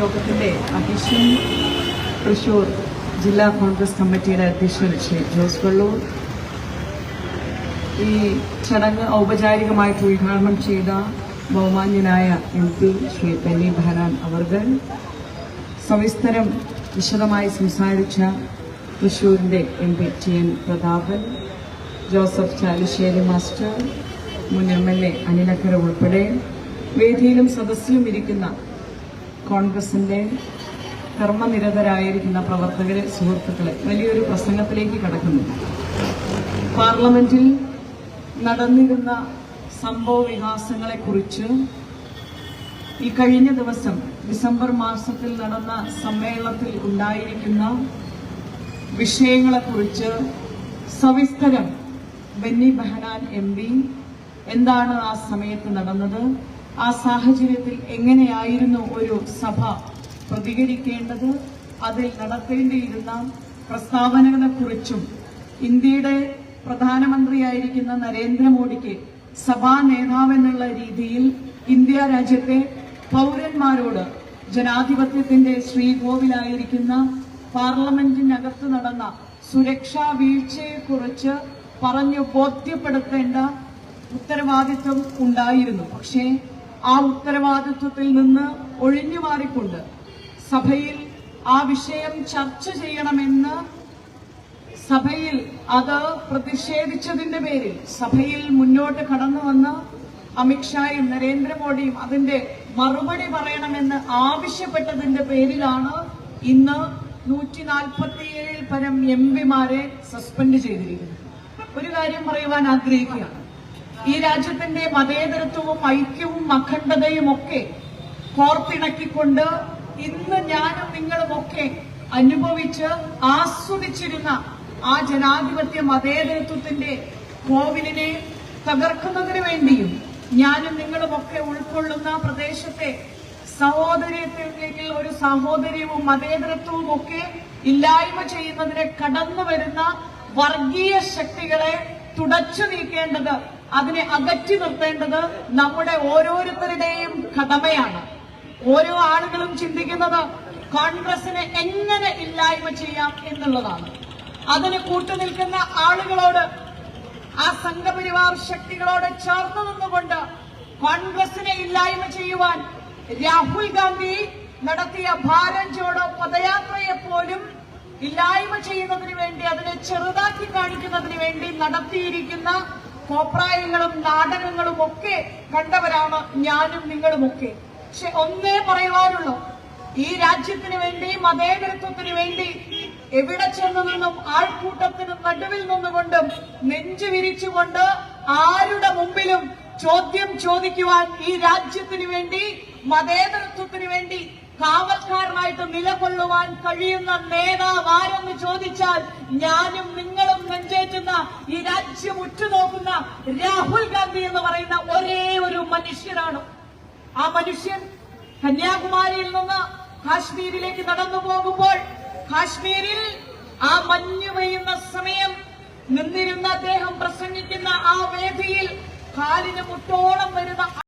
യോഗത്തിന്റെ അധ്യക്ഷൻ തൃശൂർ ജില്ലാ കോൺഗ്രസ് കമ്മിറ്റിയുടെ അധ്യക്ഷൻ ശ്രീ ജോസ് വള്ളൂർ. ഈ ചടങ്ങ് ഔപചാരികമായിട്ട് ഉദ്ഘാടനം ചെയ്ത ബഹുമാന്യനായ M P Shri Benny Behanan അവർഗൻ. സവിസ്തരം വിശദമായി സംസാരിച്ച തൃശൂരിന്റെ M P T N Prathapan Joseph Chalissery master മുൻ എം എൽ എ അനിലക്കര ഉൾപ്പെടെ വേദിയിലും സദസ്സിലും ഇരിക്കുന്ന കോൺഗ്രസിന്റെ കർമ്മനിരതരായിരിക്കുന്ന പ്രവർത്തകരെ സുഹൃത്തുക്കളെ വലിയൊരു പ്രസംഗത്തിലേക്ക് കടക്കുന്നു. പാർലമെന്റിൽ നടന്നിരുന്ന സംഭവ വികാസങ്ങളെക്കുറിച്ച് ഈ കഴിഞ്ഞ ദിവസം ഡിസംബർ മാസത്തിൽ നടന്ന സമ്മേളനത്തിൽ ഉണ്ടായിരിക്കുന്ന വിഷയങ്ങളെക്കുറിച്ച് സവിസ്തരം ബെന്നി ബെഹനാൻ എം പി എന്താണ് ആ സമയത്ത് നടന്നത് ആ സാഹചര്യത്തിൽ എങ്ങനെയായിരുന്നു ഒരു സഭ പ്രതികരിക്കേണ്ടത് അതിൽ നടത്തേണ്ടിയിരുന്ന പ്രസ്താവനകളെക്കുറിച്ചും ഇന്ത്യയുടെ പ്രധാനമന്ത്രിയായിരിക്കുന്ന നരേന്ദ്രമോദിക്ക് സഭാ നേതാവെന്നുള്ള രീതിയിൽ ഇന്ത്യ രാജ്യത്തെ പൗരന്മാരോട് ജനാധിപത്യത്തിന്റെ ശ്രീകോവിലായിരിക്കുന്ന പാർലമെന്റിനകത്ത് നടന്ന സുരക്ഷാ വീഴ്ചയെ കുറിച്ച് പറഞ്ഞു ബോധ്യപ്പെടുത്തേണ്ട ഉത്തരവാദിത്വം ഉണ്ടായിരുന്നു. പക്ഷേ ആ ഉത്തരവാദിത്വത്തിൽ നിന്ന് ഒഴിഞ്ഞു മാറിക്കൊണ്ട് സഭയിൽ ആ വിഷയം ചർച്ച ചെയ്യണമെന്ന് സഭയിൽ അത് പ്രതിഷേധിച്ചതിന്റെ പേരിൽ സഭയിൽ മുന്നോട്ട് കടന്നു വന്ന് അമിത്ഷായും നരേന്ദ്രമോദിയും അതിന്റെ മറുപടി പറയണമെന്ന് ആവശ്യപ്പെട്ടതിന്റെ പേരിലാണ് ഇന്ന് നൂറ്റി നാൽപ്പത്തിയേഴിൽ പരം എം പിമാരെ സസ്പെൻഡ് ചെയ്തിരിക്കുന്നു. ഒരു കാര്യം പറയുവാൻ ആഗ്രഹിക്കുകയാണ്. ഈ രാജ്യത്തിന്റെ മതേതരത്വവും ഐക്യവും അഖണ്ഡതയും ഒക്കെ കോർത്തിണക്കിക്കൊണ്ട് ഇന്ന് ഞാനും നിങ്ങളുമൊക്കെ അനുഭവിച്ച് ആസ്വദിച്ചിരുന്ന ആ ജനാധിപത്യ മതേതരത്വത്തിന്റെ കോവിലിനെ തകർക്കുന്നതിന് വേണ്ടിയും ഞാനും നിങ്ങളുമൊക്കെ ഉൾക്കൊള്ളുന്ന പ്രദേശത്തെ സഹോദര്യത്തിലേക്ക് ഒരു സഹോദര്യവും മതേതരത്വവും ഒക്കെ ഇല്ലായ്മ ചെയ്യുന്നതിനെ കടന്നു വരുന്ന വർഗീയ ശക്തികളെ തുടച്ചു നീക്കേണ്ടത് അതിനെ അകറ്റി നിർത്തേണ്ടത് നമ്മുടെ ഓരോരുത്തരുടെയും കടമയാണ്. ഓരോ ആളുകളും ചിന്തിക്കുന്നത് കോൺഗ്രസിനെ എങ്ങനെ ഇല്ലായ്മ ചെയ്യാം എന്നുള്ളതാണ്. അതിന് കൂട്ടുനിൽക്കുന്ന ആളുകളോട് ആ സംഘപരിവാർ ശക്തികളോട് ചേർന്ന് നിന്നുകൊണ്ട് കോൺഗ്രസിനെ ഇല്ലായ്മ ചെയ്യുവാൻ രാഹുൽ ഗാന്ധി നടത്തിയ ഭാരത് ജോഡോ പദയാത്രയെ പോലും ഇല്ലായ്മ ചെയ്യുന്നതിന് വേണ്ടി അതിനെ ചെറുതാക്കി കാണിക്കുന്നതിന് വേണ്ടി നടത്തിയിരിക്കുന്ന കോപ്രായങ്ങളും നാടകങ്ങളും ഒക്കെ കണ്ടവരാണ് ഞാനും നിങ്ങളുമൊക്കെ. പക്ഷെ ഒന്നേ പറയുവാനുള്ളൂ ഈ രാജ്യത്തിന് വേണ്ടി മതേതരത്വത്തിന് വേണ്ടി എവിടെ ചെന്നു നിന്നും ആൾക്കൂട്ടത്തിനും നടുവിൽ നിന്നുകൊണ്ടും നെഞ്ചു വിരിച്ചുകൊണ്ട് ആരുടെ മുമ്പിലും ചോദ്യം ചോദിക്കുവാൻ ഈ രാജ്യത്തിന് വേണ്ടി മതേതരത്വത്തിന് വേണ്ടി കാവൽക്കാരനായിട്ട് നിലകൊള്ളുവാൻ കഴിയുന്ന നേതാവ് ആരെന്ന് ചോദിച്ചാൽ ഞാനും നിങ്ങളും നെഞ്ചേറ്റുന്ന ഈ രാജ്യം ഉറ്റുനോക്കുന്ന രാഹുൽ ഗാന്ധി എന്ന് പറയുന്ന ഒരേ ഒരു മനുഷ്യനാണ്. ആ മനുഷ്യൻ കന്യാകുമാരിയിൽ നിന്ന് കാശ്മീരിലേക്ക് നടന്നു പോകുമ്പോൾ കാശ്മീരിൽ ആ മഞ്ഞു പെയ്യുന്ന സമയം നിന്നിരുന്ന അദ്ദേഹം പ്രസംഗിക്കുന്ന ആ വേദിയിൽ കാലിന് മുട്ടോളം വരുന്ന